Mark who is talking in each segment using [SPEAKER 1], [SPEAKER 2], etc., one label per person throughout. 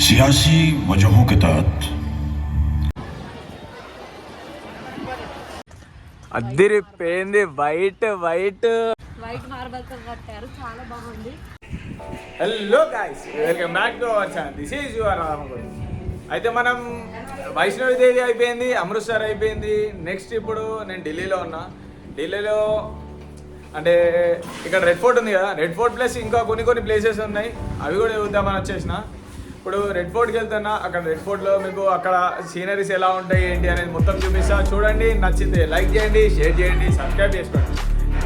[SPEAKER 1] सियासी वजहों के तहत
[SPEAKER 2] అద్దిరిపోయింది వైట్ వైట్
[SPEAKER 3] వైట్ మార్బల్ తో కట్టారు చాలా బాగుంది
[SPEAKER 2] hello guys welcome back to our channel this is your Ramaguru అయితే మనం వైష్ణవి దేవి అయిపోయింది అమృత్సర్ అయిపోయింది నెక్స్ట్ ఇప్పుడు నేను ఢిల్లీలో ఉన్నా ఢిల్లీలో అంటే ఇక్కడ రెడ్ ఫోర్ట్ ఉంది కదా రెడ్ ఫోర్ట్ ప్లస్ ఇంకా కొన్ని కొన్ని ప్లేసెస్ ఉన్నాయి అవి కూడా చూద్దామని వచ్చేసిన ఇప్పుడు రెడ్ ఫోర్ట్కి వెళ్తున్నా అక్కడ రెడ్ ఫోర్ట్లో మీకు అక్కడ సీనరీస్ ఎలా ఉంటాయి ఏంటి అనేది మొత్తం చూపిస్తా. చూడండి నచ్చింది లైక్ చేయండి షేర్ చేయండి సబ్స్క్రైబ్ చేసుకోండి.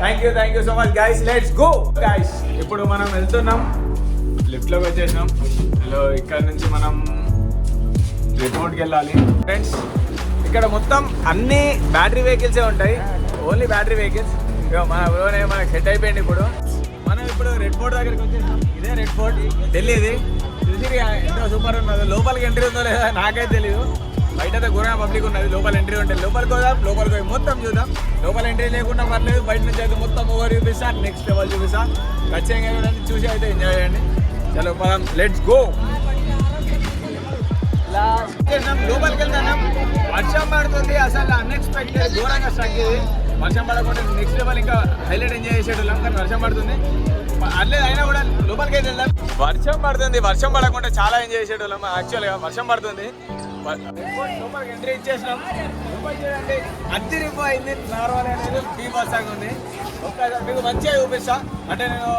[SPEAKER 2] Thank you thank you so much guys let's go guys ఇప్పుడు మనం వెళ్తున్నాం లిఫ్ట్లోకి వచ్చేసినాం. హలో ఇక్కడ నుంచి మనం రిపోర్ట్కి వెళ్ళాలి. ఫ్రెండ్స్ ఇక్కడ మొత్తం అన్ని బ్యాటరీ వెహికల్సే ఉంటాయి. ఓన్లీ బ్యాటరీ వెహికల్స్ మన బ్రోనే మనకు సెట్ అయిపోయింది ఇప్పుడు. మనం ఇప్పుడు రెడ్ ఫోర్ట్ దగ్గరికి వచ్చేసాం ఇదే రెడ్ ఫోర్ట్ ఢిల్లీది. చూసి ఎంతో సూపర్ ఉన్నది. లోపలికి ఎంట్రీ ఉందో లేదా నాకైతే తెలియదు బయట గురగా పబ్లిక్ ఉన్నది. లోపల ఎంట్రీ ఉంటుంది లోపలికి పోదాం లోపలికి పోయి మొత్తం చూద్దాం. లోపల ఎంట్రీ లేకుండా పర్లేదు బయట నుంచి అయితే మొత్తం ఓవర్ చూపిస్తా నెక్స్ట్ లెవెల్ చూపిస్తా. ఖచ్చితంగా చూడండి చూసి అయితే ఎంజాయ్ చేయండి. చలో పదాం లెట్స్ గో లోపలికి వెళ్తాం వర్షం పడుతుంది అసలు అన్ఎక్స్పెక్టెడ్ ఘోరంగా స్ట్రక్ వర్షం పడకుండా నెక్స్ట్ లెవెల్ ఇంకా హైలైట్ ఎంజాయ్ చేసేటోళ్ళం కానీ వర్షం పడుతుంది. అట్లే అయినా కూడా లోపలికి వెళ్దాం. వర్షం పడుతుంది వర్షం పడకుండా చాలా ఎంజాయ్ చేసేటోళ్ళం. యాక్చువల్గా వర్షం పడుతుంది. లోపలికి ఎంట్రీ ఇచ్చేసినాం. లోపలికి చూడండి అద్దరిపోయింది నార్మల్ అనేది ఫీవర్ సాంగ్ ఉంది. ఒక్కసారి మీకు మంచిగా చూపిస్తా. అంటే నేను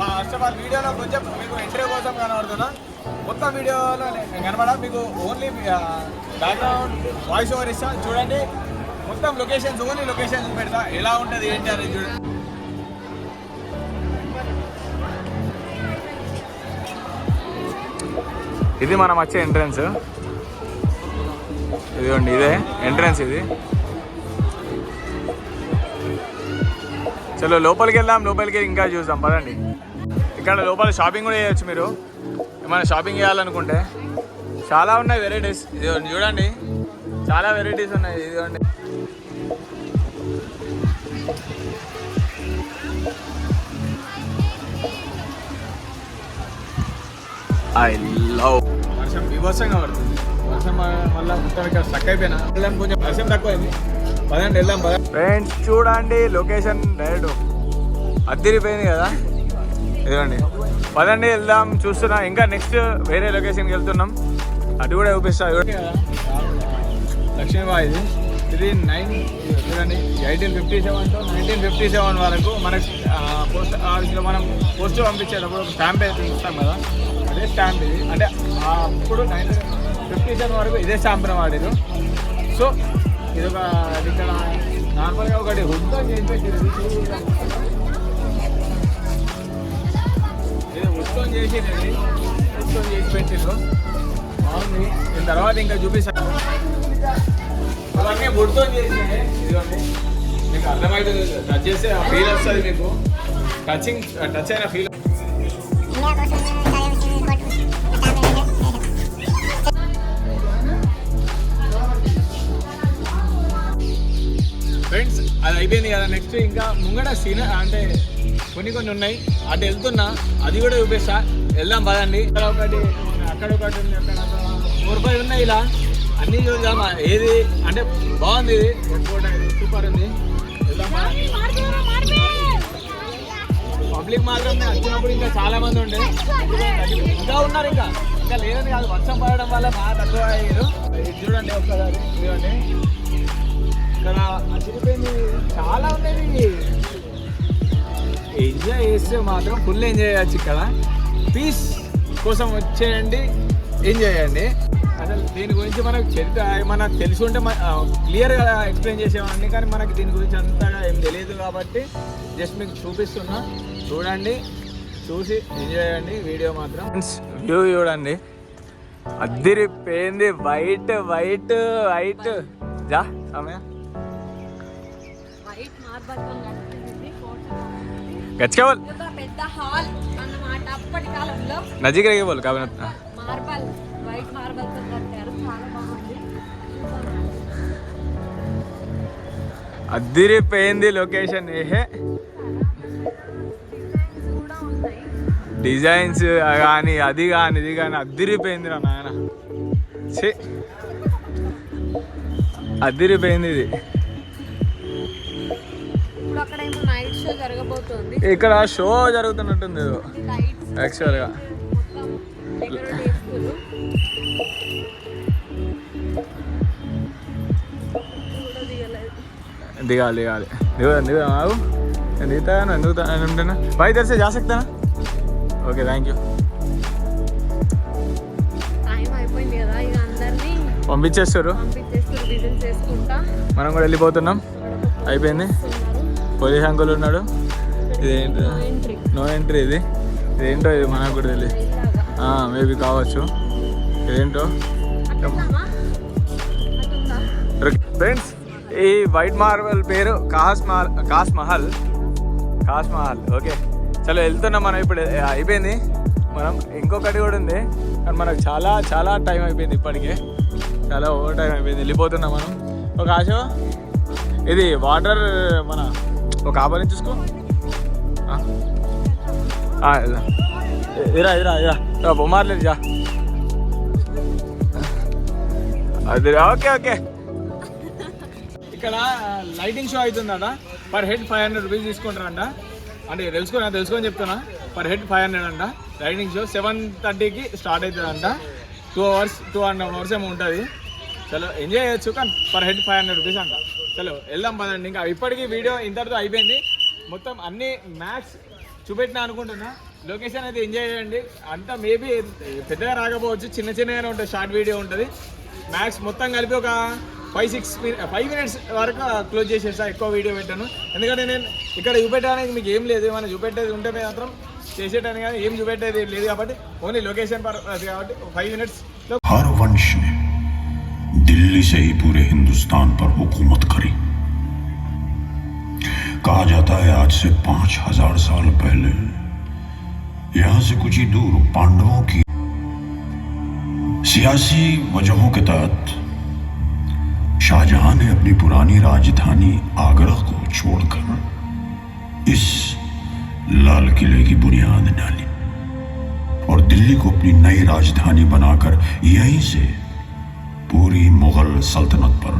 [SPEAKER 2] మా ఫస్ట్ ఆఫ్ ఆల్ వీడియోలో కొంచెం మీకు ఎంట్రీ కోసం కనబడుతున్నా. మొత్తం వీడియోలో కనబడా మీకు ఓన్లీ బ్యాక్గ్రౌండ్ వాయిస్ ఓవర్ ఇస్తా. చూడండి. మొత్తం లొకేషన్స్ ఓన్లీ లొకేషన్స్ పెడతా. ఎలా ఉంటుంది ఏంటి అనేది చూడండి ఇది మనం వచ్చే ఎంట్రన్స్ ఇదిగోండి ఇదే ఎంట్రన్స్ ఇది. చలో లోపలికి వెళ్దాం లోపలికి ఇంకా చూద్దాం పదండి. ఇక్కడ లోపల షాపింగ్ కూడా చేయొచ్చు మీరు. ఏమైనా షాపింగ్ చేయాలనుకుంటే. చాలా ఉన్నాయి వెరైటీస్ ఇది చూడండి. చాలా వెరైటీస్ ఉన్నాయి ఇదిగోండి. ఐ లవ్ వర్షం విభత్సంగా పడుతుంది. వర్షం మళ్ళీ మొత్తం ఇక్కడ స్టక్ అయిపోయినా. వెళ్దాం కొంచెం వర్షం తక్కువైంది. పదండి వెళ్దాం పదండి ఫ్రెండ్స్ చూడండి లొకేషన్ డైరెక్ట్ అద్దరిపోయింది కదా? ఇదిగోండి. పదండి వెళ్దాం చూస్తున్నా. ఇంకా నెక్స్ట్ వేరే లొకేషన్కి వెళ్తున్నాం. అటు కూడా చూపిస్తా లక్ష్మీబాయి ఇది. ఇది నైన్ చూడండి eighteen fifty seven to nineteen fifty seven వరకు మనకు పోస్ట్ ఆఫీస్లో మనం పోస్ట్ పంపించేటప్పుడు ఒక స్టాంప్ అయితే ఇస్తాం కదా. అదే స్టాంప్ ఇది. అంటే అప్పుడు నైన్టీన్ ఫిఫ్టీ సెవెన్ వరకు ఇదే స్టాంప్ని వాడారు సో ఇది ఒక ఇక్కడ నార్మల్గా ఒకటి హుడ్తో చేసి పెట్టారు ఇది చూడండి. ఇది ఉత్తం చేసి చేసి పెట్టిండ్రు బాగుంది. దీని తర్వాత ఇంకా చూపిస్తాను ఇవన్నీ బుడ్తో చేసినాయి ఇదిగోండి. మీకు అర్థమవుతుంది టచ్ చేస్తే ఫీల్ వస్తుంది మీకు. టచింగ్ టచ్ అయిన ఫీల్ అయిపోయింది కదా నెక్స్ట్ ఇంకా ముంగడ సీన అంటే కొన్ని కొన్ని ఉన్నాయి. అటు వెళ్తున్నా అది కూడా చూపిస్తా. వెళ్దాం పదండి. ఇక్కడ ఒకటి అక్కడ ఒకటి ఉంది అక్కడ ఫోర్ ఫైవ్ ఉన్నాయి ఇలా. అన్నీ చూద్దాం. ఏది అంటే బాగుంది ఇది. సూపర్ ఉంది. పబ్లిక్ మాత్రం వచ్చినప్పుడు ఇంకా చాలా మంది ఉండే. ఇంకా ఉన్నారు ఇంకా. ఇంకా లేదని కాదు వర్షం పడడం వల్ల బాగా తక్కువ అయ్యారు. ఇది చూడండి ఒక్కసారి చూడండి. ఇక్కడ చాలా ఉన్నాయి. ఎంజాయ్ చేస్తే మాత్రం ఫుల్ ఎంజాయ్ చేయొచ్చు ఇక్కడ. పీస్ కోసం వచ్చేయండి. ఎంజాయ్ చేయండి. అసలు దీని గురించి మనకు చరిత్ర మనకు తెలిసి ఉంటే క్లియర్గా ఎక్స్ప్లెయిన్ చేసేవాడిని కానీ మనకి దీని గురించి అంతగా ఏం తెలియదు కాబట్టి జస్ట్ మీకు చూపిస్తున్నా. చూడండి. చూసి ఎంజాయ్ చేయండి. వీడియో మాత్రం. వ్యూ చూడండి. అద్దరిపోయింది వైట్ వైట్ వైట్ జా సమయ. గచ్చుకోవాలి
[SPEAKER 3] పెద్ద హాల్ అన్నమాట. అప్పటి కాలంలో
[SPEAKER 2] కాబట్టి
[SPEAKER 3] మార్బల్ వైట్ మార్బల్ కట్టారు చాలా బాగుంది.
[SPEAKER 2] అద్దిరిపోయింది లొకేషన్. ఏహే.
[SPEAKER 3] డిజైన్స్
[SPEAKER 2] కానీ అది కానీ ఇది కానీ అద్దిరిపోయింది రా నాయన. అద్దిరిపోయింది ఇది. ఇక్కడ షో జరుగుతున్నట్టుంది యాక్చువల్గా దిగాలి దిగాలి. దిగా దిగా ఆగు. నేను దిగుతాను? ఎందుకు ఉంటేనా? బయట తెరిస్తే జాసక్తానా ఓకే థ్యాంక్ యూ పంపించేస్తారు. మనం కూడా వెళ్ళిపోతున్నాం. అయిపోయింది. పోలీస్ అంకుల్ ఉన్నాడు. ఇదేంటి?
[SPEAKER 3] ఎంట్రీ
[SPEAKER 2] నో ఎంట్రీ ఇది. ఇదేంటో ఇది మనకు కూడా తెలియదు మేబీ కావచ్చు. ఇదేంటో? ఫ్రెండ్స్ ఈ వైట్ మార్బల్ పేరు కాస్ మహల్ కాస్ మహల్. కాస్ మహల్ ఓకే. చలో వెళ్తున్నాం మనం ఇప్పుడు. అయిపోయింది. మనం ఇంకొకటి కూడా ఉంది. కానీ మనకు చాలా చాలా టైం అయిపోయింది ఇప్పటికే. చాలా ఓవర్ టైం అయిపోయింది. వెళ్ళిపోతున్నాం మనం. ఒక ఆశ ఇది వాటర్ మన ఒక ఆపని చూసుకో ఆ? ఆ, ఇదిరా ఇరా ఇరా ఇరా బొమ్మార్లేదు జా అది ఓకే ఓకే. ఇక్కడ lighting show అవుతుందట. Per head five hundred rupees తీసుకుంటారంట. అంటే తెలుసుకున్నా తెలుసుకొని చెప్తున్నా. పర్ హెడ్ ఫైవ్ హండ్రెడ్ అంట. లైటింగ్ షో సెవెన్ థర్టీకి స్టార్ట్ అవుతుందంట. Two hours two and half hours ఏమో ఉంటుంది. చలో ఎంజాయ్ చేయొచ్చు కానీ per head five hundred rupees అంట. చలో వెళ్దాం పదండి. ఇంకా ఇప్పటికీ వీడియో ఇంతటితో అయిపోయింది. మొత్తం అన్ని మ్యాచ్ చూపెట్టినా అనుకుంటున్నా. లొకేషన్ అయితే ఎంజాయ్ చేయండి. అంతా మేబీ పెద్దగా రాకపోవచ్చు చిన్న చిన్నగానే ఉంటుంది షార్ట్ వీడియో ఉంటుంది. మ్యాథ్స్ మొత్తం కలిపి ఒక ఫైవ్ సిక్స్ ఫైవ్ మినిట్స్ వరకు క్లోజ్ చేసేసా ఎక్కువ వీడియో పెట్టాను. ఎందుకంటే నేను ఇక్కడ చూపెట్టడానికి మీకు ఏం లేదు. ఏమైనా చూపెట్టేది ఉంటే మాత్రం చేసేటానికి కానీ ఏం చూపెట్టేది లేదు కాబట్టి ఓన్లీ లొకేషన్ పర్పస్ కాబట్టి ఫైవ్
[SPEAKER 1] మినిట్స్ दिल्ली से ही पूरे हिंदुस्तान पर हुकूमत करी। कहा जाता है, आज से पाँच हज़ार साल पहले यहाँ से कुछ ही दूर पांडवों की सियासी वजहों के तहत शाहजहां ने अपनी पुरानी राजधानी आगरा को छोड़कर इस लाल किले की बुनियाद डाली और दिल्ली को अपनी नई राजधानी बनाकर यहीं से पूरी मुगल सल्तनत पर